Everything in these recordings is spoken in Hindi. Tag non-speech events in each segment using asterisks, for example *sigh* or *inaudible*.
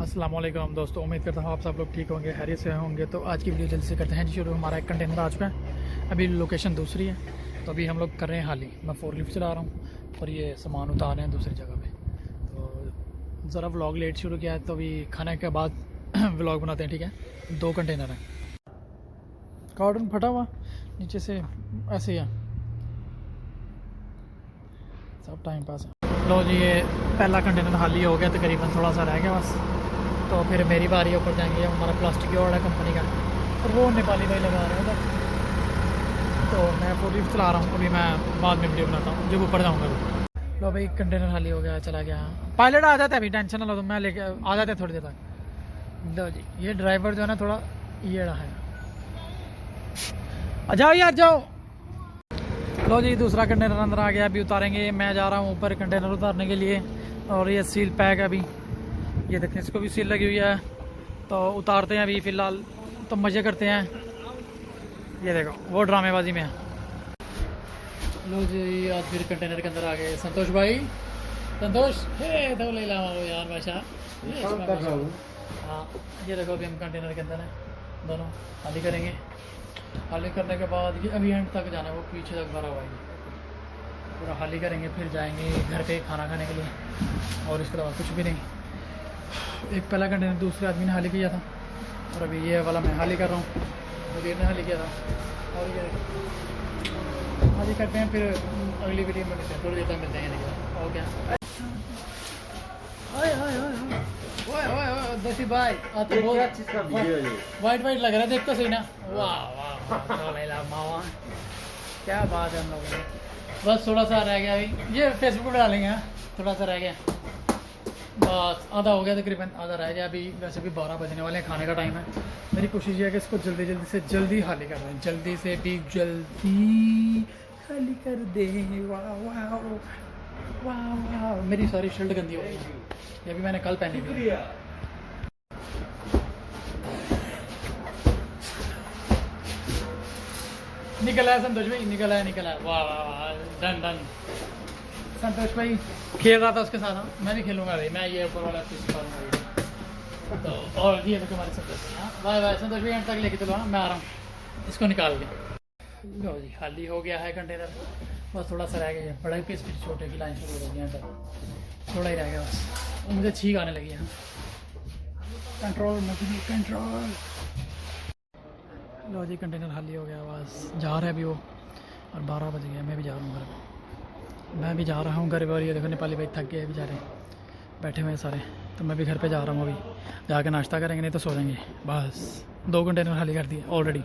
अस्सलाम वालेकुम दोस्तों, उम्मीद करता हूँ आप सब लोग ठीक होंगे हैरियत से होंगे। तो आज की वीडियो जल्दी से करते हैं, जी शुरू। हमारा एक कंटेनर आ चुका है। अभी लोकेशन दूसरी है। तो अभी हम लोग कर रहे हैं हाल ही। मैं फोर लिफ्ट चला रहा हूँ और ये सामान उतार रहे हैं दूसरी जगह पे। तो ज़रा व्लॉग लेट शुरू किया है तो अभी खाने के बाद *clears throat* व्लॉग बनाते हैं, ठीक है? दो कंटेनर हैं। कार्टन फटा हुआ, नीचे से ऐसे ही है। सब टाइम पास है। लो जी, ये पहला कंटेनर खाली हो गया, तकरीबन थोड़ा सा रह गया बस। तो फिर मेरी बारी ऊपर जाएँगे, हमारा प्लास्टिक और है कंपनी का। और वो नेपाली भाई लगा रहे हैं उधर। तो मैं पूरी चला रहा हूँ, अभी मैं बाद में वीडियो बनाता हूँ, जब ऊपर जाऊँगा। तो लो भाई कंटेनर खाली हो गया, चला गया। पायलट आ जाता है अभी टेंशन ना लो तो मैं लेके आ जाते हैं थोड़ी देर तक। लो जी, ये ड्राइवर जो है ना, थोड़ा ये रहा है जाओ यार, जाओ। लो जी, दूसरा कंटेनर अंदर आ गया, अभी उतारेंगे। मैं जा रहा हूँ ऊपर कंटेनर उतारने के लिए, और ये सील पैक अभी। ये देखें इसको भी सील लगी हुई है। तो उतारते हैं अभी फ़िलहाल। तो मज़े करते हैं। ये देखो वो ड्रामेबाजी में है। लो जी आज फिर कंटेनर के अंदर आ गए संतोष भाई। संतोष हे तो ले लाओ यार बादशाह हाँ। ये देखो अभी हम कंटेनर के अंदर हैं। दोनों खाली करेंगे। खाली करने के बाद ये अभी एंड तक जाना है वो पीछे तक भरा हुआ है। पूरा खाली करेंगे फिर जाएँगे घर पे खाना खाने के लिए। और इसके अलावा कुछ भी नहीं। एक पहला कंटेनर दूसरे आदमी ने खाली किया था। और अभी ये वाला मैं खाली कर रहा हूँ। मुदीर ने खाली किया था। और ये खाली करते हैं फिर अगली वीडियो में मिलते हैं। थोड़ी देर तक मिलते हैं दसी भाई तो बहुत वाइट वाइट लग रहा है देख तो सही ना। वाह वाह मावा क्या बात है हम लोगों ने। बस थोड़ा सा रह गया अभी। ये फेसबुक पे डालेंगे हाँ। थोड़ा सा रह गया। बस आधा हो गया तकरीबन आधा रह गया। अभी वैसे भी बारह बजने वाले हैं खाने का टाइम है। मेरी कोशिश ये है कि इसको जल्दी जल्दी से जल्दी खाली कर दें। जल्दी से भी जल्दी खाली कर दे। वाह वाह वाह वाह। मेरी सारी शर्ट गंदी हो गई। ये भी मैंने कल पहनी थी। निकला है संतोष भाई निकला है निकला है। वाह वाह वाह। डन डन संतोष भाई, खेल रहा था उसके साथ हाँ। मैं भी खेलूँगा भाई, मैं ये ऊपर वाला चीज़ करूँगा तो और ये देखो हमारे संतोष भाई हाँ? बाय बाय संतोष भाई एंड तक लेके चलो हाँ? मैं आ रहा हूँ। इसको निकाल के। लो जी, खाली हो गया है कंटेनर बस थोड़ा सा रह गया बड़ा पीस पीस छोटे की लाइन शुरू हो गई है थोड़ा ही रह गया बस। मुझे छींक आने लगी, है? कंट्रोल कंट्रोल लो जी कंटेनर खाली हो गया, बस। जा रहा है अभी वो। और बारह बज गया मैं भी जा रहा हूँ घर पे। मैं भी जा रहा हूँ, घर ये देखो नेपाली भाई थक गए बेचारे। बैठे हुए हैं सारे। तो मैं भी घर पे जा रहा हूँ अभी। जाके नाश्ता करेंगे, नहीं तो सो जाएँगे। बस। दो कंटेनर खाली कर दिए ऑलरेडी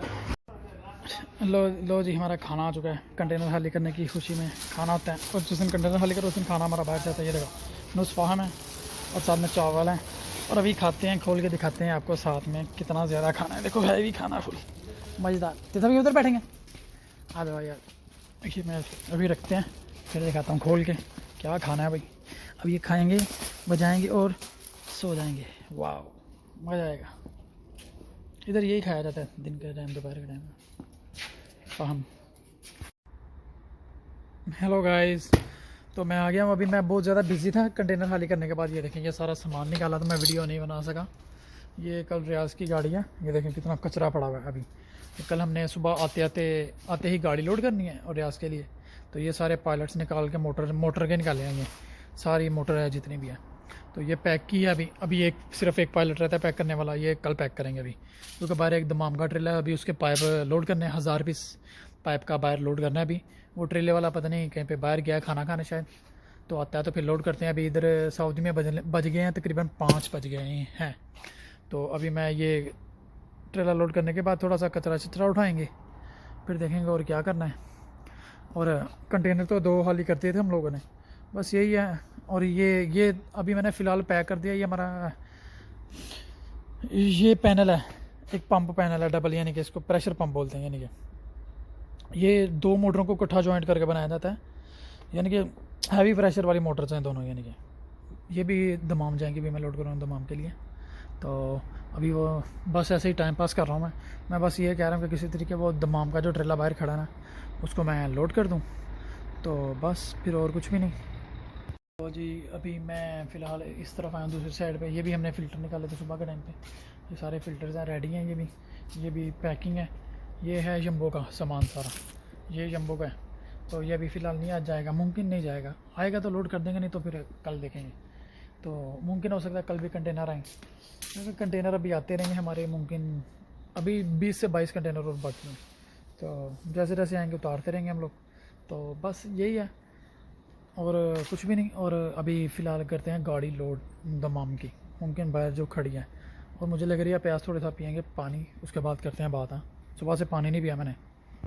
लो लो जी, हमारा खाना आ चुका है। कंटेनर खाली करने की खुशी में खाना होता है। और जिस दिन कंटेनर खाली करो, उस दिन खाना हमारा बाहर जाता है, ये देखो। नुस्फाहम है और साथ में चावल है। और अभी खाते हैं, खोल के दिखाते हैं आपको साथ में कितना ज़्यादा खाना है। देखो है भी खाना फुल मज़ेदार। तो सभी उधर बैठेंगे। आ जाओ यार देखिए, मैं अभी रखते हैं, फिर दिखाता हूँ खोल के क्या खाना है भाई। अब ये खाएँगे, बजाएँगे और सो जाएँगे। वाह मज़ा आएगा। इधर यही खाया जाता है दिन के टाइम दोपहर के टाइम फाहम। हेलो गाइस तो मैं आ गया हूँ। अभी मैं बहुत ज़्यादा बिज़ी था कंटेनर खाली करने के बाद। ये देखें, ये सारा सामान निकाला तो मैं वीडियो नहीं बना सका। ये कल रियाज की गाड़ी है, ये देखें कितना कचरा पड़ा हुआ है अभी। कल हमने सुबह आते आते आते ही गाड़ी लोड करनी है और रियाज के लिए। तो ये सारे पायलट्स निकाल के मोटर मोटर के निकाले हैं ये। सारी मोटर है जितनी भी है। तो ये पैक की है अभी। अभी एक, सिर्फ़ एक पायलट रहता है पैक करने वाला। ये कल पैक करेंगे अभी। क्योंकि बाहर एक दमाम का ट्रेलर है। अभी उसके पाइप लोड करने हैं। हज़ार पीस पाइप का बाहर लोड करना है अभी। वो ट्रेले वाला पता नहीं कहीं पे बाहर गया खाना खाने शायद। तो आता है तो फिर लोड करते हैं। अभी इधर सऊदी में बज गए हैं। तकरीबन पाँच बज गए हैं। तो अभी मैं ये ट्रेलर लोड करने के बाद थोड़ा सा कचरा चचरा उठाएँगे। फिर देखेंगे और क्या करना है। और कंटेनर तो दो खाली कर दिए थे हम लोगों ने। बस यही है। और ये ये अभी मैंने फ़िलहाल पैक कर दिया। ये हमारा, ये पैनल है। एक पंप पैनल है, डबल, यानी कि इसको प्रेशर पंप बोलते हैं, यानी कि। ये दो मोटरों को इकट्ठा जॉइंट करके बनाया जाता है। यानी कि हैवी प्रेशर वाली मोटर्स हैं दोनों, यानी कि। ये भी दमाम जाएँगे, भी मैं लोड करूँगा दमाम के लिए। तो अभी वो बस ऐसे ही टाइम पास कर रहा हूँ मैं। मैं बस ये कह रहा हूँ कि किसी तरीके वो दमाम का जो ट्रेला बाहर खड़ा ना, उसको मैं लोड कर दूँ। तो बस, फिर और कुछ भी नहीं। तो जी, अभी मैं फ़िलहाल इस तरफ़ आया हूँ, दूसरी साइड पे। ये भी हमने फ़िल्टर निकाले थे सुबह के टाइम पे। ये सारे फ़िल्टर्स हैं रेडी हैं, ये भी। ये भी पैकिंग है। ये है जम्बो का सामान सारा। ये जम्बो का है। तो ये अभी फ़िलहाल नहीं आज जाएगा, मुमकिन नहीं जाएगा। आएगा तो लोड कर देंगे, नहीं तो फिर कल देखेंगे। तो मुमकिन हो सकता है कल भी कंटेनर आएँ। क्योंकि कंटेनर अभी आते रहेंगे हमारे मुमकिन, अभी 20 से 22 कंटेनर और बाकी हैं। तो जैसे जैसे आएँगे, उतारते रहेंगे हम लोग। तो बस यही है। और कुछ भी नहीं, और अभी फ़िलहाल करते हैं गाड़ी लोड दमाम की। मुमकिन बाहर जो खड़ी है। और मुझे लग रही है प्याज थोड़ा सा पियेंगे पानी, उसके बाद करते हैं बात हाँ। सुबह से पानी नहीं पिया मैंने।